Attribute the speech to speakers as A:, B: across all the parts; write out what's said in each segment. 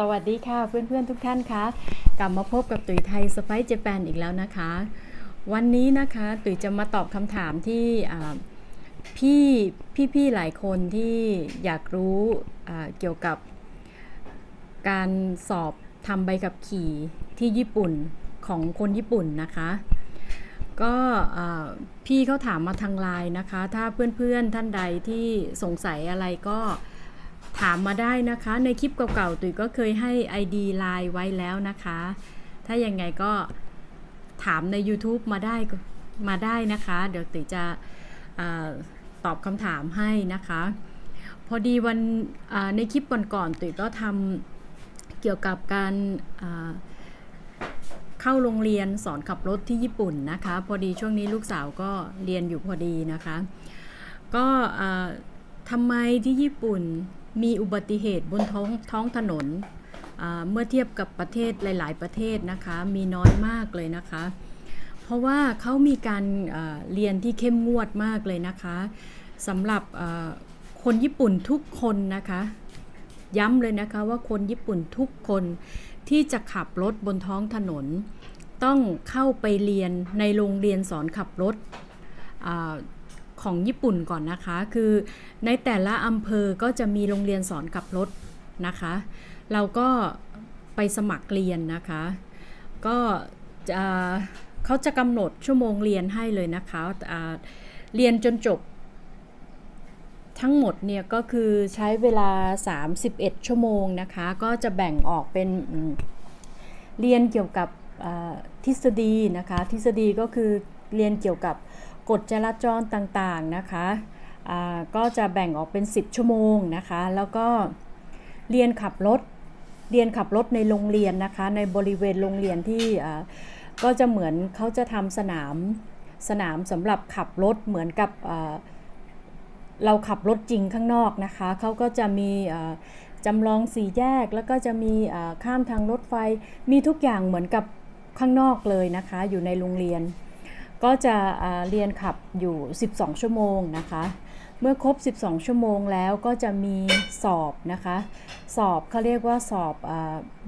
A: สวัสดีค่ะเพื่อนๆทุกท่านคะกลับมาพบกับตุ๋ยไทยสไปซ์เจแปนอีกแล้วนะคะ วันนี้นะคะตุ๋ยจะมาตอบคำถามที่พี่พี่ๆหลายคนที่อยากรู้เกี่ยวกับการสอบทำใบขับขี่ที่ญี่ปุ่นของคนญี่ปุ่นนะคะ ก็พี่เขาถามมาทางไลน์นะคะ ถ้าเพื่อนๆท่านใดที่สงสัยอะไรก็ ถามมาได้นะคะ ในคลิปเก่าๆตุ๋ยก็เคยให้ ID ไลน์ไว้แล้วนะคะ ถ้ายังไงก็ถามใน YouTube มาได้มาได้นะคะ เดี๋ยวตุ๋ยจะอตอบคำถามให้นะคะ พอดีวันในคลิปก่อนๆตุ๋ยก็ทำเกี่ยวกับการเข้าโรงเรียนสอนขับรถที่ญี่ปุ่นนะคะ พอดีช่วงนี้ลูกสาวก็เรียนอยู่พอดีนะคะ ก็ทำไมที่ญี่ปุ่น มีอุบัติเหตุบนท้องท้องถนน เมื่อเทียบกับประเทศหลาย ๆ ประเทศนะคะ มีน้อยมากเลยนะคะ เพราะว่าเขามีการเรียนที่เข้มงวดมากเลยนะคะสำหรับคนญี่ปุ่นทุกคนนะคะ ย้ำเลยนะคะว่าคนญี่ปุ่นทุกคนที่จะขับรถบนท้องถนน ต้องเข้าไปเรียนในโรงเรียนสอนขับรถ ของญี่ปุ่นก่อนนะคะ คือในแต่ละอำเภอก็จะมีโรงเรียนสอนขับรถนะคะ เราก็ไปสมัครเรียนนะคะ ก็จะเขาจะกำหนดชั่วโมงเรียนให้เลยนะคะเรียนจนจบ ทั้งหมดเนี่ยก็คือใช้เวลา 31 ชั่วโมงนะคะ ก็จะแบ่งออกเป็นเรียนเกี่ยวกับทฤษฎีนะคะ ทฤษฎีก็คือเรียนเกี่ยวกับ กฎจราจรต่างๆนะคะก็จะแบ่งออกเป็น 10 ชั่วโมงนะคะ แล้วก็เรียนขับรถ เรียนขับรถในโรงเรียนนะคะ ในบริเวณโรงเรียนที่ก็จะเหมือนเขาจะทำสนามสนามสำหรับขับรถเหมือนกับเราขับรถจริงข้างนอกนะคะ เขาก็จะมีจำลองสี่แยก แล้วก็จะมีข้ามทางรถไฟ มีทุกอย่างเหมือนกับข้างนอกเลยนะคะ อยู่ในโรงเรียน ก็จะเรียนขับอยู่ 12 ชั่วโมงนะคะ เมื่อครบ 12 ชั่วโมงแล้วก็จะมีสอบนะคะ สอบเขาเรียกว่าสอบอ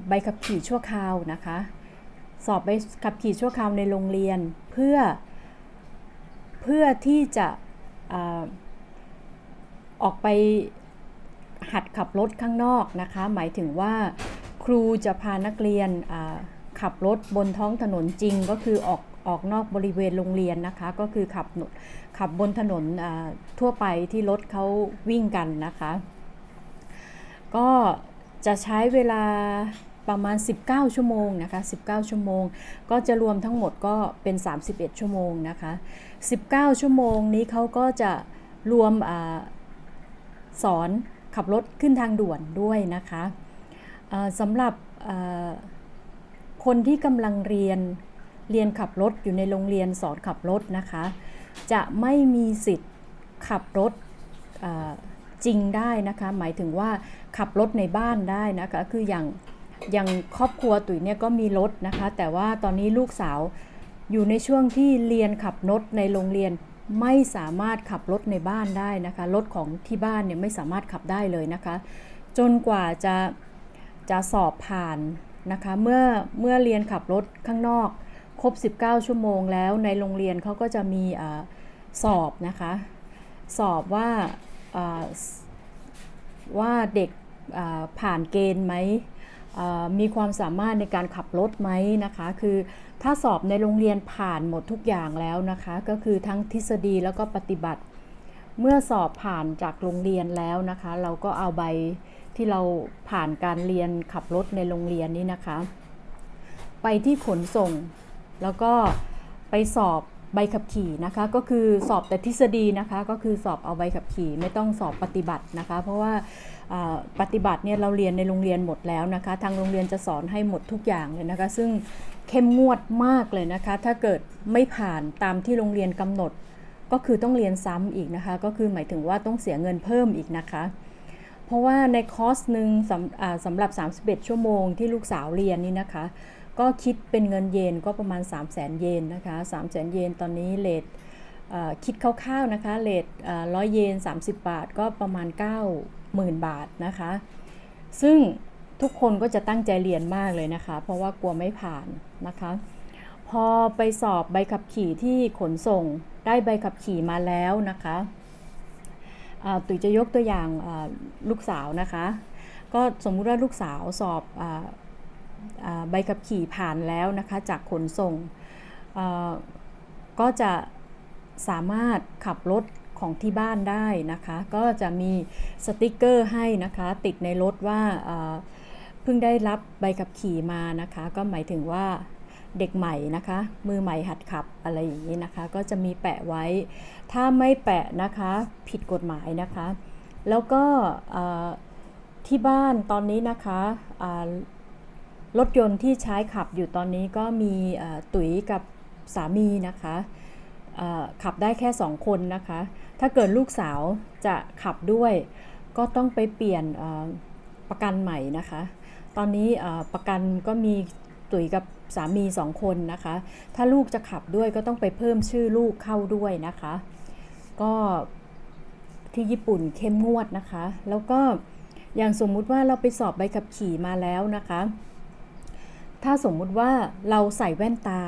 A: ใบขับขี่ชั่วคราวนะคะ สอบใบขับขี่ชั่วคราวในโรงเรียนเพื่อ เพื่อที่จะออกไปหัดขับรถข้างนอกนะคะ หมายถึงว่าครูจะพานักเรียนขับรถบนท้องถนนจริงก็คือออก ออกนอกบริเวณโรงเรียนนะคะ ก็คือขับหนขับบนถนนทั่วไปที่รถเขาวิ่งกันนะคะ ก็จะใช้เวลาประมาณ 19 ชั่วโมงนะคะ 19 ชั่วโมง ก็จะรวมทั้งหมดก็เป็น 31 ชั่วโมงนะคะ 19 ชั่วโมงนี้เขาก็จะรวมอสอนขับรถขึ้นทางด่วนด้วยนะคะสำหรับคนที่กำลังเรียน เรียนขับรถอยู่ในโรงเรียนสอนขับรถนะคะ จะไม่มีสิทธิ์ขับรถจริงได้นะคะ หมายถึงว่าขับรถในบ้านได้นะคะ คืออย่างอย่างครอบครัวตุ๋ยเนี่ยก็มีรถนะคะ แต่ว่าตอนนี้ลูกสาวอยู่ในช่วงที่เรียนขับรถในโรงเรียนไม่สามารถขับรถในบ้านได้นะคะ รถของที่บ้านเนี่ยไม่สามารถขับได้เลยนะคะ จนกว่าจะจะสอบผ่านนะคะ เมื่อเมื่อเรียนขับรถข้างนอก ครบ 19 ชั่วโมงแล้วในโรงเรียนเขาก็จะมีอสอบนะคะ สอบว่าว่าเด็กผ่านเกณฑ์ไหมมีความสามารถในการขับรถไหมนะคะ คือถ้าสอบในโรงเรียนผ่านหมดทุกอย่างแล้วนะคะ ก็คือทั้งทฤษฎีแล้วก็ปฏิบัติ เมื่อสอบผ่านจากโรงเรียนแล้วนะคะ เราก็เอาใบที่เราผ่านการเรียนขับรถในโรงเรียนนี้นะคะ ไปที่ขนส่ง แล้วก็ไปสอบใบขับขี่นะคะ ก็คือสอบแต่ทฤษฎีนะคะ ก็คือสอบเอาใบขับขี่ไม่ต้องสอบปฏิบัตินะคะ เพราะว่าปฏิบัติเนี่ยเราเรียนในโรงเรียนหมดแล้วนะคะ ทางโรงเรียนจะสอนให้หมดทุกอย่างเลยนะคะ ซึ่งเข้มงวดมากเลยนะคะ ถ้าเกิดไม่ผ่านตามที่โรงเรียนกำหนด ก็คือต้องเรียนซ้ำอีกนะคะ ก็คือหมายถึงว่าต้องเสียเงินเพิ่มอีกนะคะ เพราะว่าในคอร์สหนึ่งสำสำหรับ 31 ชั่วโมงที่ลูกสาวเรียนนี่นะคะ ก็คิดเป็นเงินเยนก็ประมาณ 3 0 0 0 0 0 เยนนะคะ3 0 0 0 0 เยนตอนนี้เลทคิดคร่าวๆนะคะเลทร้อยเยน 30 บาท ก็ประมาณ 90,000 บาทนะคะ ซึ่งทุกคนก็จะตั้งใจเรียนมากเลยนะคะ เพราะว่ากลัวไม่ผ่านนะคะ พอไปสอบใบขับขี่ที่ขนส่งได้ใบขับขี่มาแล้วนะคะตุ๋ยจะยกตัวอย่างลูกสาวนะคะ ก็สมมุติว่าลูกสาวสอบ ใบขับขี่ผ่านแล้วนะคะ จากขนส่ง ก็จะสามารถขับรถของที่บ้านได้นะคะ ก็จะมีสติกเกอร์ให้นะคะ ติดในรถว่าเพิ่งได้รับใบขับขี่มานะคะ ก็หมายถึงว่าเด็กใหม่นะคะ มือใหม่หัดขับอะไรอย่างนี้นะคะ ก็จะมีแปะไว้ ถ้าไม่แปะนะคะผิดกฎหมายนะคะ แล้วก็ที่บ้านตอนนี้นะคะ รถยนต์ที่ใช้ขับอยู่ตอนนี้ก็มีตุ๋ยกับสามีนะคะขับได้แค่สองคนนะคะ ถ้าเกิดลูกสาวจะขับด้วย ก็ต้องไปเปลี่ยนประกันใหม่นะคะ ตอนนี้ประกันก็มีตุ๋ยกับสามีสองคนนะคะ ถ้าลูกจะขับด้วยก็ต้องไปเพิ่มชื่อลูกเข้าด้วยนะคะ ก็ที่ญี่ปุ่นเข้มงวดนะคะ แล้วก็อย่างสมมุติว่าเราไปสอบใบขับขี่มาแล้วนะคะ ถ้าสมมุติว่าเราใส่แว่นตา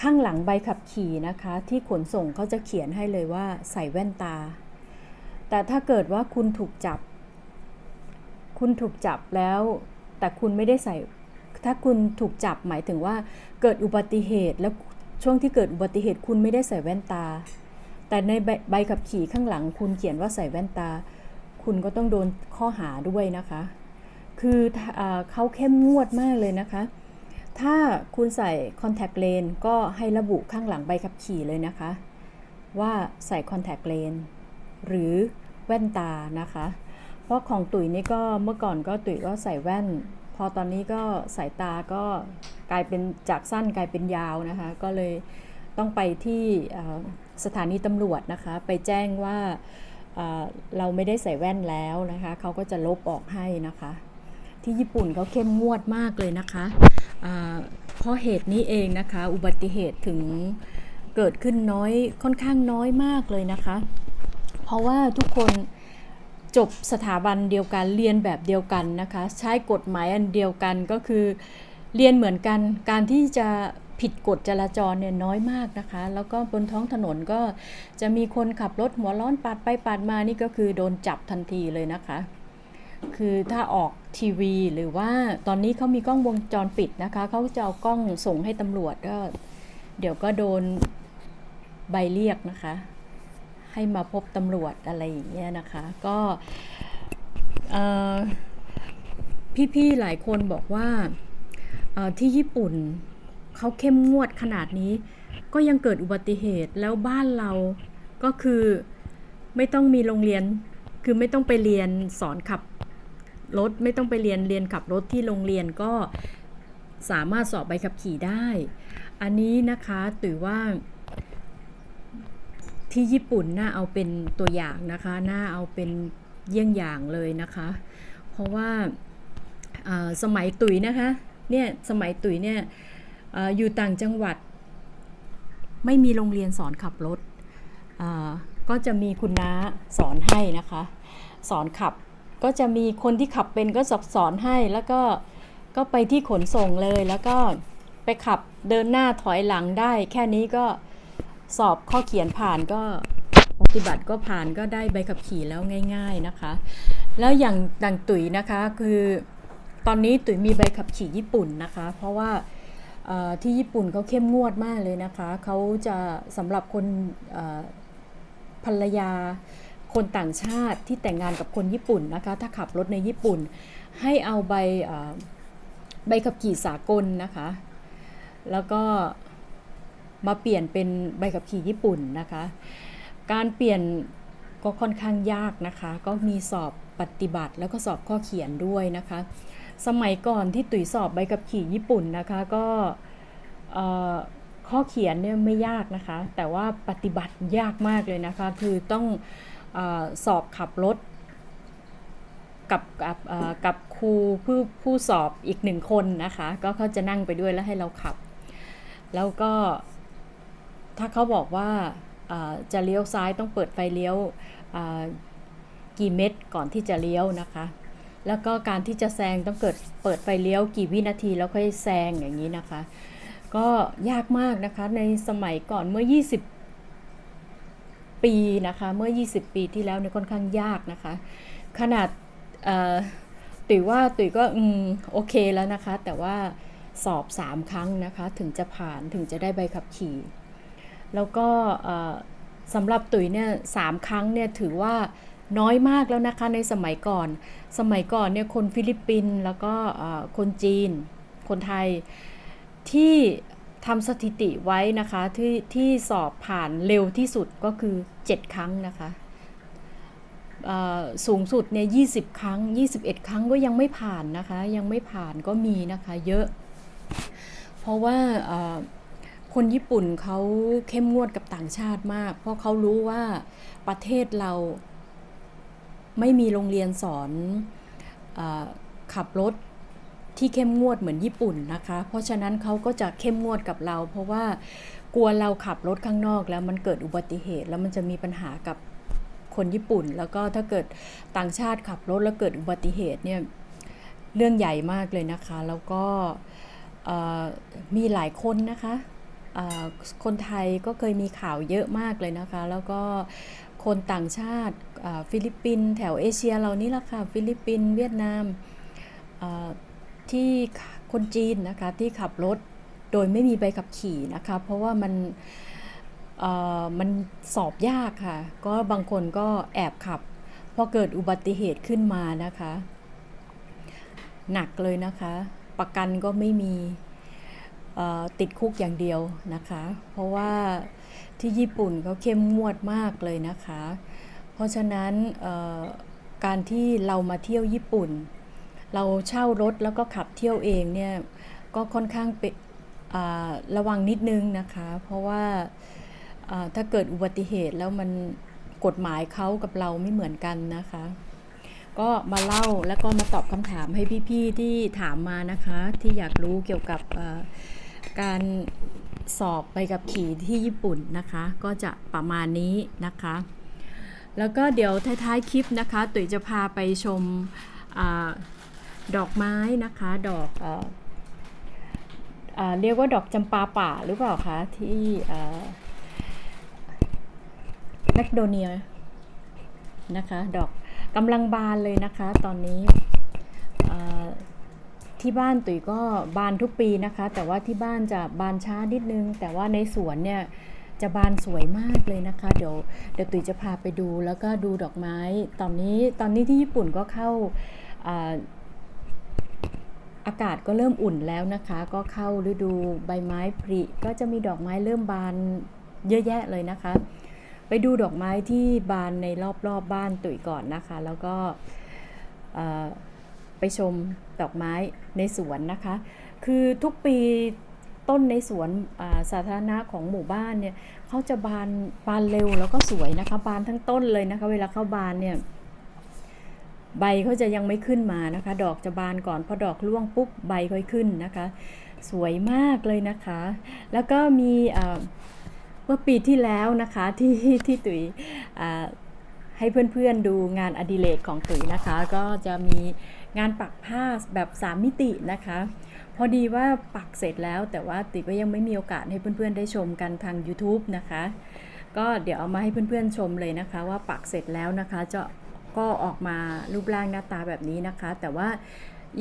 A: ข้างหลังใบขับขี่นะคะ ที่ขนส่งเขาจะเขียนให้เลยว่าใส่แว่นตา แต่ถ้าเกิดว่าคุณถูกจับ คุณถูกจับแล้ว แต่คุณไม่ได้ใส่ ถ้าคุณถูกจับหมายถึงว่าเกิดอุบัติเหตุแล้วช่วงที่เกิดอุบัติเหตุคุณไม่ได้ใส่แว่นตา แต่ในใบใบขับขี่ข้างหลัง คุณเขียนว่าใส่แว่นตา คุณก็ต้องโดนข้อหาด้วยนะคะ คืออเขาเข้มงวดมากเลยนะคะ ถ้าคุณใส่ contact lens ก็ให้ระบุข้างหลังใบขับขี่เลยนะคะ ว่าใส่ contact lens หรือแว่นตานะคะ เพราะของตุ๋ยนี่ก็เมื่อก่อนก็ตุ๋ยก็ใส่แว่น พอตอนนี้ก็สายตาก็กลายเป็นจากสั้นกลายเป็นยาวนะคะ ก็เลยต้องไปที่สถานีตำรวจนะคะ ไปแจ้งว่าเราไม่ได้ใส่แว่นแล้วนะคะ เขาก็จะลบออกให้นะคะ ที่ญี่ปุ่นเขาเข้มงวดมากเลยนะคะเพราะเหตุนี้เองนะคะ อุบัติเหตุถึงเกิดขึ้นน้อยค่อนข้างน้อยมากเลยนะคะ เพราะว่าทุกคนจบสถาบันเดียวกันเรียนแบบเดียวกันนะคะ ใช้กฎหมายอันเดียวกันก็คือเรียนเหมือนกันการที่จะผิดกฎจราจรเนี่ยน้อยมากนะคะ แล้วก็บนท้องถนนก็จะมีคนขับรถหัวร้อนปาดไปปาดมานี่ก็คือโดนจับทันทีเลยนะคะ คือถ้าออกทีวี หรือว่าตอนนี้เขามีกล้องวงจรปิดนะคะเขาจะเอากล้องส่งให้ตำรวจก็เดี๋ยวก็โดนใบเรียกนะคะ ให้มาพบตำรวจอะไรอย่างเงี้ยนะคะ ก็เอ่พี่ๆหลายคนบอกว่าที่ญี่ปุ่นเขาเข้มงวดขนาดนี้ ก็ยังเกิดอุบัติเหตุแล้วบ้านเราก็คือไม่ต้องมีโรงเรียนคือไม่ต้องไปเรียนสอนขับ รถไม่ต้องไปเรียนเรียนขับรถที่โรงเรียนก็สามารถสอบใบขับขี่ได้ อันนี้นะคะถือว่า ที่ญี่ปุ่นน่าเอาเป็นตัวอย่างนะคะน่าเอาเป็นเยี่ยงอย่างเลยนะคะ เพราะว่าสมัยตุ๋ยนะคะเนี่ยสมัยตุ๋ยเนี่ยออยู่ต่างจังหวัด ไม่มีโรงเรียนสอนขับรถก็จะมีคุณน้าสอนให้นะคะ สอนขับ ก็จะมีคนที่ขับเป็นก็สอนสอนให้แล้วก็ก็ไปที่ขนส่งเลยแล้วก็ไปขับเดินหน้าถอยหลังได้ แค่นี้ก็สอบข้อเขียนผ่านก็ปฏิบัติก็ผ่านก็ได้ใบขับขี่แล้วง่าย ๆนะคะ แล้วอย่างดังตุ๋ยนะคะคือตอนนี้ตุ๋ยมีใบขับขี่ญี่ปุ่นนะคะ เพราะว่าที่ญี่ปุ่นเขาเข้มงวดมากเลยนะคะเขาจะสำหรับคนภรรยา คนต่างชาติที่แต่งงานกับคนญี่ปุ่นนะคะถ้าขับรถในญี่ปุ่น ให้เอาใบใบขับขี่สากลนะคะ แล้วก็มาเปลี่ยนเป็นใบขับขี่ญี่ปุ่นนะคะ การเปลี่ยนก็ค่อนข้างยากนะคะ ก็มีสอบปฏิบัติแล้วก็สอบข้อเขียนด้วยนะคะ สมัยก่อนที่ตุ๋ยสอบใบขับขี่ญี่ปุ่นนะคะก็ข้อเขียนเนี่ยไม่ยากนะคะ แต่ว่าปฏิบัติยากมากเลยนะคะ คือต้อง สอบขับรถกับกับกับครูผู้ผู้สอบอีกหนึ่งคนนะคะ ก็เขาจะนั่งไปด้วยแล้วให้เราขับ แล้วก็ถ้าเขาบอกว่าจะเลี้ยวซ้ายต้องเปิดไฟเลี้ยวกี่เม็ดก่อนที่จะเลี้ยวนะคะ แล้วก็การที่จะแซงต้องเกิดเปิดไฟเลี้ยวกี่วินาทีแล้วค่อยแซงอย่างนี้นะคะ ก็ยากมากนะคะในสมัยก่อนเมื่อ 20 ปีนะคะเมื่อ 20 ปีที่แล้วเนี่ยค่อนข้างยากนะคะ ขนาดตุ๋ยว่าตุ๋ยก็อืมโอเคแล้วนะคะ แต่ว่าสอบ 3 ครั้งนะคะถึงจะผ่านถึงจะได้ใบขับขี่ แล้วก็สำหรับตุ๋ยเนี่ยสามครั้งเนี่ยถือว่าน้อยมากแล้วนะคะในสมัยก่อน สมัยก่อนเนี่ยคนฟิลิปปินส์แล้วก็คนจีน คนไทยที่ ทำสถิติไว้นะคะที่ที่สอบผ่านเร็วที่สุดก็คือ 7 ครั้งนะคะสูงสุดเนี่ย20ครั้ง 21 ครั้งก็ยังไม่ผ่านนะคะ ยังไม่ผ่านก็มีนะคะเยอะ เพราะว่าคนญี่ปุ่นเขาเข้มงวดกับต่างชาติมาก เพราะเขารู้ว่าประเทศเราไม่มีโรงเรียนสอนอขับรถ ที่เข้มงวดเหมือนญี่ปุ่นนะคะ เพราะฉะนั้นเขาก็จะเข้มงวดกับเรา เพราะว่ากลัวเราขับรถข้างนอกแล้วมันเกิดอุบัติเหตุ แล้วมันจะมีปัญหากับคนญี่ปุ่น แล้วก็ถ้าเกิดต่างชาติขับรถแล้วเกิดอุบัติเหตุเนี่ยเรื่องใหญ่มากเลยนะคะ แล้วก็มีหลายคนนะคะคนไทยก็เคยมีข่าวเยอะมากเลยนะคะ แล้วก็คนต่างชาติฟิลิปปินส์แถวเอเชียเรานี่แหละค่ะฟิลิปปินส์เวียดนาม ที่คนจีนนะคะที่ขับรถโดยไม่มีใบขับขี่นะคะ เพราะว่ามันมันสอบยากค่ะ ก็บางคนก็แอบขับพอเกิดอุบัติเหตุขึ้นมานะคะ หนักเลยนะคะ ประกันก็ไม่มีติดคุกอย่างเดียวนะคะ เพราะว่าที่ญี่ปุ่นเขาเข้มงวดมากเลยนะคะ เพราะฉะนั้นการที่เรามาเที่ยวญี่ปุ่น เราเช่ารถแล้วก็ขับเที่ยวเองเนี่ยก็ค่อนข้างเป็นระวังนิดนึงนะคะ เพราะว่าถ้าเกิดอุบัติเหตุแล้วมันกฎหมายเขากับเราไม่เหมือนกันนะคะ ก็มาเล่าแล้วก็มาตอบคำถามให้พี่ๆที่ถามมานะคะ ที่อยากรู้เกี่ยวกับการสอบไปกับขี่ที่ญี่ปุ่นนะคะ ก็จะประมาณนี้นะคะ แล้วก็เดี๋ยวท้ายๆคลิปนะคะ ตุ๋ยจะพาไปชม ดอกไม้นะคะ ดอกเออเอ่อเรียกว่าดอกจำปาป่าหรือเปล่าคะที่แมคโดเนียนะคะ ดอกกำลังบานเลยนะคะ ตอนนี้ที่บ้านตุ๋ยก็บานทุกปีนะคะ แต่ว่าที่บ้านจะบานช้านิดนึง แต่ว่าในสวนเนี่ยจะบานสวยมากเลยนะคะ เดี๋ยวเดี๋ยวตุ๋ยจะพาไปดูแล้วก็ดูดอกไม้ ตอนนี้ตอนนี้ที่ญี่ปุ่นก็เข้า อากาศก็เริ่มอุ่นแล้วนะคะ ก็เข้าฤดูใบไม้ผลิก็จะมีดอกไม้เริ่มบานเยอะแยะเลยนะคะ ไปดูดอกไม้ที่บานในรอบๆบบ้านตุ๋ยก่อนนะคะ แล้วก็ไปชมดอกไม้ในสวนนะคะ คือทุกปีต้นในสวนสาธารณะของหมู่บ้านเนี่ยเขาจะบานบานเร็วแล้วก็สวยนะคะ บานทั้งต้นเลยนะคะ เวลาเข้าบานเนี่ย ใบเขาจะยังไม่ขึ้นมานะคะ ดอกจะบานก่อนพอดอกร่วงปุ๊บใบค่อยขึ้นนะคะ สวยมากเลยนะคะ แล้วก็มีอ่าเมื่อปีที่แล้วนะคะที่ที่ตุ๋ยให้เพื่อนๆดูงานอดิเรกของตุ๋ยนะคะ ก็จะมีงานปักผ้าแบบ 3 มิตินะคะ พอดีว่าปักเสร็จแล้ว แต่ว่าตุ๋ยก็ยังไม่มีโอกาสให้เพื่อนๆได้ชมกันทาง YouTube นะคะ ก็เดี๋ยวเอามาให้เพื่อนๆชมเลยนะคะ ว่าปักเสร็จแล้วนะคะจะ ก็ออกมารูปร่างหน้าตาแบบนี้นะคะ แต่ว่า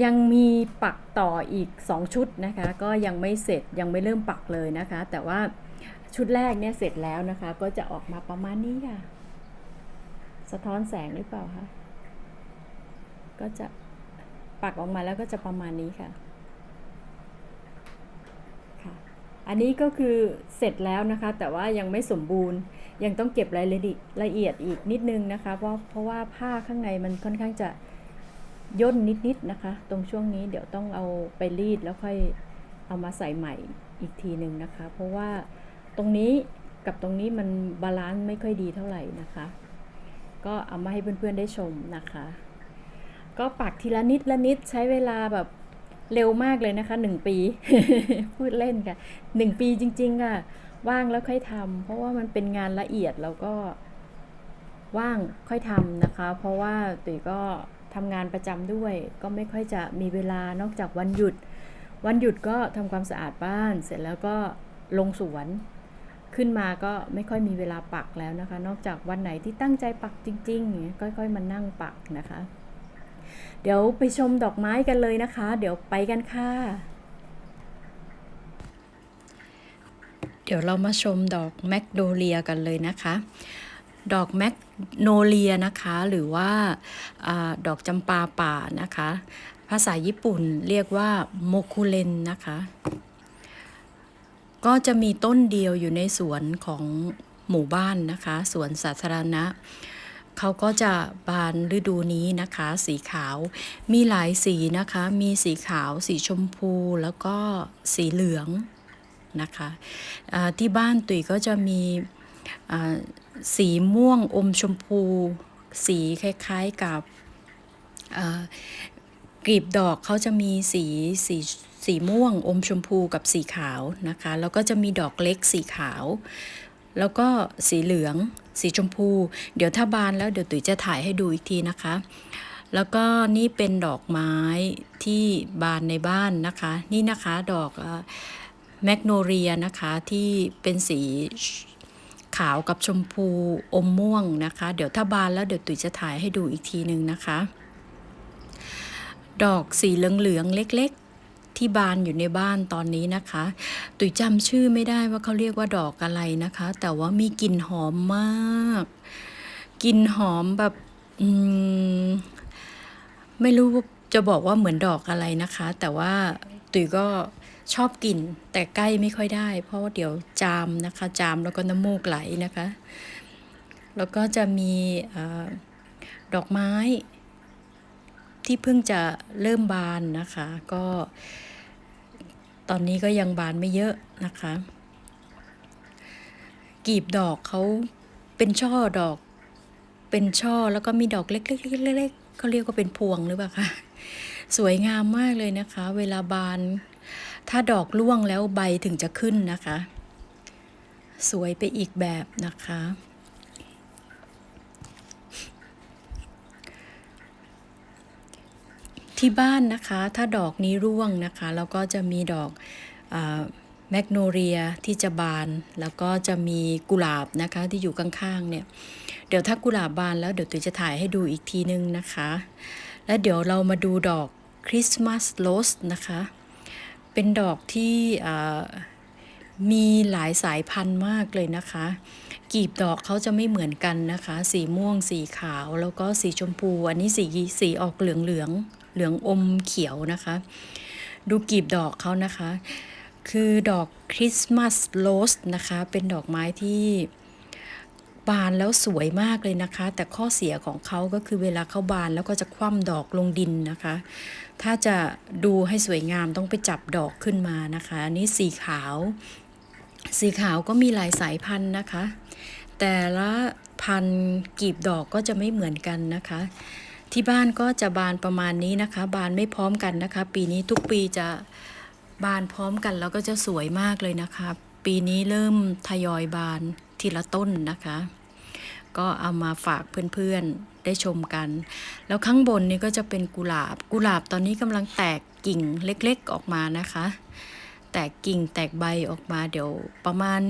A: ยังมีปักต่ออีก 2 ชุดนะคะ ก็ยังไม่เสร็จยังไม่เริ่มปักเลยนะคะ แต่ว่าชุดแรกเนี่ยเสร็จแล้วนะคะ ก็จะออกมาประมาณนี้ค่ะ สะท้อนแสงหรือเปล่าคะก็จะปักออกมาแล้วก็จะประมาณนี้ค่ะค่ะ อันนี้ก็คือเสร็จแล้วนะคะ แต่ว่ายังไม่สมบูรณ์ ยังต้องเก็บรายละเอียดละเอียดอีกนิดนึงนะคะ เพราะเพราะว่าผ้าข้างในมันค่อนข้างจะย่นนิดๆนะคะ ตรงช่วงนี้เดี๋ยวต้องเอาไปรีดแล้วค่อยเอามาใส่ใหม่อีกทีหนึ่งนะคะ เพราะว่าตรงนี้กับตรงนี้มันบาลานซ์ไม่ค่อยดีเท่าไหร่นะคะ ก็เอามาให้เพื่อนๆได้ชมนะคะ ก็ปักทีละนิดละนิดใช้เวลาแบบเร็วมากเลยนะคะหนึ่งปี พูดเล่นค่ะหนึ่งปีจริง ๆ ค่ะ ว่างแล้วค่อยทำเพราะว่ามันเป็นงานละเอียดแล้วก็ว่างค่อยทำนะคะ เพราะว่าตุ๋ยก็ทำงานประจำด้วย ก็ไม่ค่อยจะมีเวลานอกจากวันหยุด วันหยุดก็ทำความสะอาดบ้าน เสร็จแล้วก็ลงสวน ขึ้นมาก็ไม่ค่อยมีเวลาปักแล้วนะคะ นอกจากวันไหนที่ตั้งใจปักจริงๆอย่างเงี้ยค่อยๆมานั่งปักนะคะ เดี๋ยวไปชมดอกไม้กันเลยนะคะ เดี๋ยวไปกันค่ะ ดี๋ยวเรามาชมดอกแมกโนเลียกันเลยนะคะ ดอกแมกโนเลียนะคะ หรือว่าอาดอกจำปาป่านะคะ ภาษาญี่ปุ่นเรียกว่าโมคุเรนนะคะ ก็จะมีต้นเดียวอยู่ในสวนของหมู่บ้านนะคะ สวนสาธารณะเขาก็จะบานฤดูนี้นะคะ สีขาวมีหลายสีนะคะ มีสีขาว สีชมพูแล้วก็สีเหลือง นะคะที่บ้านตุ๋ยก็จะมีสีม่วงอมชมพู สีคล้ายๆกับกลีบดอกเขาจะมีสีสีสีม่วงอมชมพูกับสีขาวนะคะ แล้วก็จะมีดอกเล็กสีขาว แล้วก็สีเหลือง สีชมพู เดี๋ยวถ้าบานแล้วเดี๋ยวตุ๋ยจะถ่ายให้ดูอีกทีนะคะ แล้วก็นี่เป็นดอกไม้ที่บานในบ้านนะคะ นี่นะคะดอก แมกโนเรียนะคะที่เป็นสีขาวกับชมพูอมม่วงนะคะ เดี๋ยวถ้าบานแล้วเดี๋ยวตุ๋ยจะถ่ายให้ดูอีกทีหนึ่งนะคะ ดอกสีเหลืองๆเล็กๆ ที่บานอยู่ในบ้านตอนนี้นะคะ ตุ๋ยจำชื่อไม่ได้ว่าเขาเรียกว่าดอกอะไรนะคะ แต่ว่ามีกลิ่นหอมมากกลิ่นหอมแบบอืมไม่รู้จะบอกว่าเหมือนดอกอะไรนะคะ แต่ว่า ตุ๋ยก็ชอบกลิ่นแต่ใกล้ไม่ค่อยได้ เพราะว่าเดี๋ยวจามนะคะ จามแล้วก็น้ำมูกไหลนะคะ แล้วก็จะมีอดอกไม้ที่เพิ่งจะเริ่มบานนะคะ ก็ตอนนี้ก็ยังบานไม่เยอะนะคะ กีบดอกเขาเป็นช่อดอก เป็นช่อแล้วก็มีดอกเล็กๆเล็กๆเขาเรียกว่าเป็นพวงหรือเปล่าคะ สวยงามมากเลยนะคะ เวลาบาน ถ้าดอกร่วงแล้วใบถึงจะขึ้นนะคะ สวยไปอีกแบบนะคะ ที่บ้านนะคะ ถ้าดอกนี้ร่วงนะคะแล้วก็จะมีดอกแมกโนเรียที่จะบาน แล้วก็จะมีกุหลาบนะคะที่อยู่ข้างๆเนี่ย เดี๋ยวถ้ากุหลาบบานแล้วเดี๋ยวตุ๋ยจะถ่ายให้ดูอีกทีนึงนะคะ แล้วเดี๋ยวเรามาดูดอก คริสต์มาสโรสนะคะ เป็นดอกที่มีหลายสายพันธุ์มากเลยนะคะ กีบดอกเขาจะไม่เหมือนกันนะคะ สีม่วง สีขาว แล้วก็สีชมพู อันนี้สีสีออกเหลืองเหลืองเหลืองอมเขียวนะคะ ดูกีบดอกเขานะคะ คือดอกคริสต์มาสโรสนะคะ เป็นดอกไม้ที่ บานแล้วสวยมากเลยนะคะ แต่ข้อเสียของเขาก็คือเวลาเขาบานแล้วก็จะคว่ำดอกลงดินนะคะ ถ้าจะดูให้สวยงามต้องไปจับดอกขึ้นมานะคะอันนี้สีขาว สีขาวก็มีหลายสายพันธุ์นะคะ แต่ละพันธุ์กีบดอกก็จะไม่เหมือนกันนะคะ ที่บ้านก็จะบานประมาณนี้นะคะ บานไม่พร้อมกันนะคะ ปีนี้ทุกปีจะบานพร้อมกันแล้วก็จะสวยมากเลยนะคะ ปีนี้เริ่มทยอยบาน ทีละต้นนะคะ ก็เอามาฝากเพื่อนๆได้ชมกัน แล้วข้างบนนี่ก็จะเป็นกุหลาบ กุหลาบตอนนี้กำลังแตกกิ่งเล็กๆออกมานะคะ แตกกิ่งแตกใบออกมาเดี๋ยวประมาณ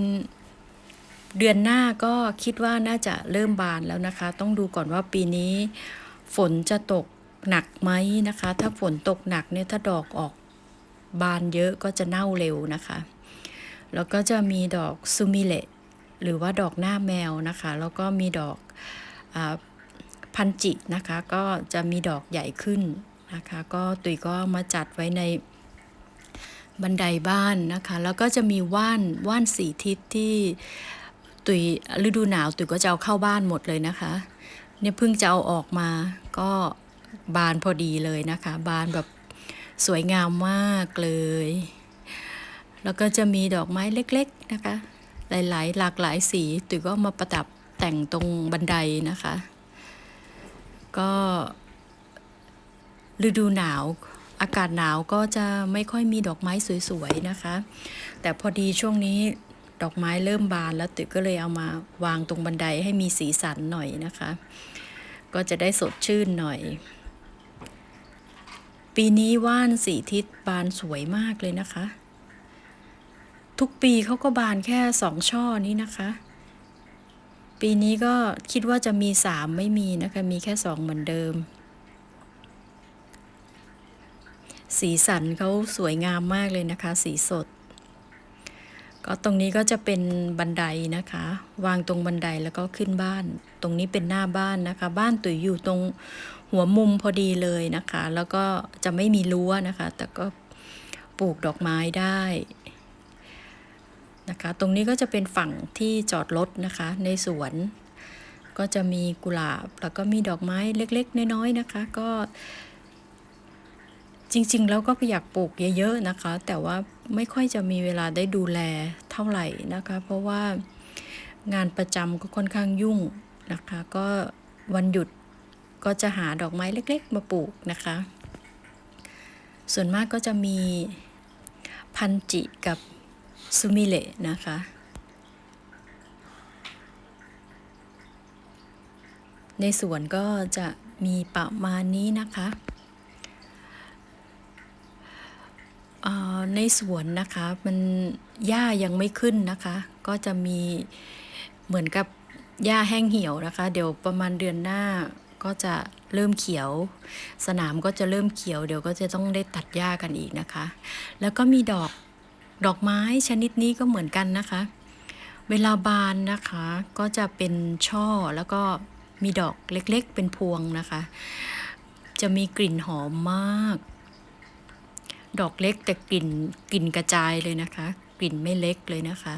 A: เดือนหน้าก็คิดว่าน่าจะเริ่มบานแล้วนะคะ ต้องดูก่อนว่าปีนี้ ฝนจะตกหนักไหมนะคะ ถ้าฝนตกหนักเนี่ยถ้าดอกออกบานเยอะก็จะเน่าเร็วนะคะ แล้วก็จะมีดอกซูมิเลต หรือว่าดอกหน้าแมวนะคะ แล้วก็มีดอกอพันจินะคะ ก็จะมีดอกใหญ่ขึ้นนะคะ ก็ตุยก็มาจัดไว้ในบันไดบ้านนะคะ แล้วก็จะมีว่านว่านสีทิศที่ตุยฤดูหนาวตุยก็จะเอาเข้าบ้านหมดเลยนะคะ เนี่ยเพิ่งจะเอาออกมาก็บานพอดีเลยนะคะ บานแบบสวยงามมากเลย แล้วก็จะมีดอกไม้เล็ก ๆ นะคะ หลายๆ หลากหลายสีตุ๋ยก็มาประดับแต่งตรงบันไดนะคะ ก็ฤดูหนาวอากาศหนาวก็จะไม่ค่อยมีดอกไม้สวยๆนะคะ แต่พอดีช่วงนี้ดอกไม้เริ่มบานแล้วตุ๋ยก็เลยเอามาวางตรงบันไดให้มีสีสันหน่อยนะคะ ก็จะได้สดชื่นหน่อย ปีนี้ว่านสีทิศบานสวยมากเลยนะคะ ทุกปีเขาก็บานแค่สองช่อนี้นะคะ ปีนี้ก็คิดว่าจะมีสามไม่มีนะคะ มีแค่สองเหมือนเดิม สีสันเขาสวยงามมากเลยนะคะ สีสด ก็ตรงนี้ก็จะเป็นบันไดนะคะ วางตรงบันไดแล้วก็ขึ้นบ้าน ตรงนี้เป็นหน้าบ้านนะคะ บ้านตุ๋ยอยู่ตรงหัวมุมพอดีเลยนะคะ แล้วก็จะไม่มีรั้วนะคะ แต่ก็ปลูกดอกไม้ได้ นะคะ ตรงนี้ก็จะเป็นฝั่งที่จอดรถนะคะ ในสวน ก็จะมีกุหลาบ แล้วก็มีดอกไม้เล็กๆ น้อยๆนะคะ ก็ จริงๆ แล้วก็อยากปลูกเยอะๆนะคะ แต่ว่าไม่ค่อยจะมีเวลาได้ดูแลเท่าไหร่นะคะ เพราะว่างานประจำก็ค่อนข้างยุ่งนะคะ ก็วันหยุดก็จะหาดอกไม้เล็ก ๆ มาปลูกนะคะ ส่วนมากก็จะมีพันจิกับ ซูมิเละนะคะ ในสวนก็จะมีประมาณนี้นะคะในสวนนะคะมันหญ้ายังไม่ขึ้นนะคะ ก็จะมีเหมือนกับหญ้าแห้งเหี่ยวนะคะ เดี๋ยวประมาณเดือนหน้าก็จะเริ่มเขียว สนามก็จะเริ่มเขียว เดี๋ยวก็จะต้องได้ตัดหญ้ากันอีกนะคะ แล้วก็มีดอก ดอกไม้ชนิดนี้ก็เหมือนกันนะคะ เวลาบานนะคะก็จะเป็นช่อแล้วก็มีดอกเล็กๆ เป็นพวงนะคะ จะมีกลิ่นหอมมาก ดอกเล็กแต่กลิ่นกลิ่นกระจายเลยนะคะ กลิ่นไม่เล็กเลยนะคะ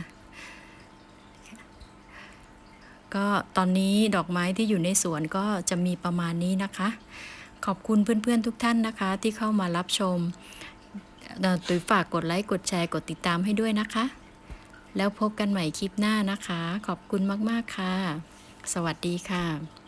A: ก็ตอนนี้ดอกไม้ที่อยู่ในสวนก็จะมีประมาณนี้นะคะ ขอบคุณเพื่อนๆทุกท่านนะคะ ที่เข้ามารับชม ตุยฝากกดไลค์กดแชร์กดติดตามให้ด้วยนะคะ แล้วพบกันใหม่คลิปหน้านะคะ ขอบคุณมาก ๆ ค่ะ สวัสดีค่ะ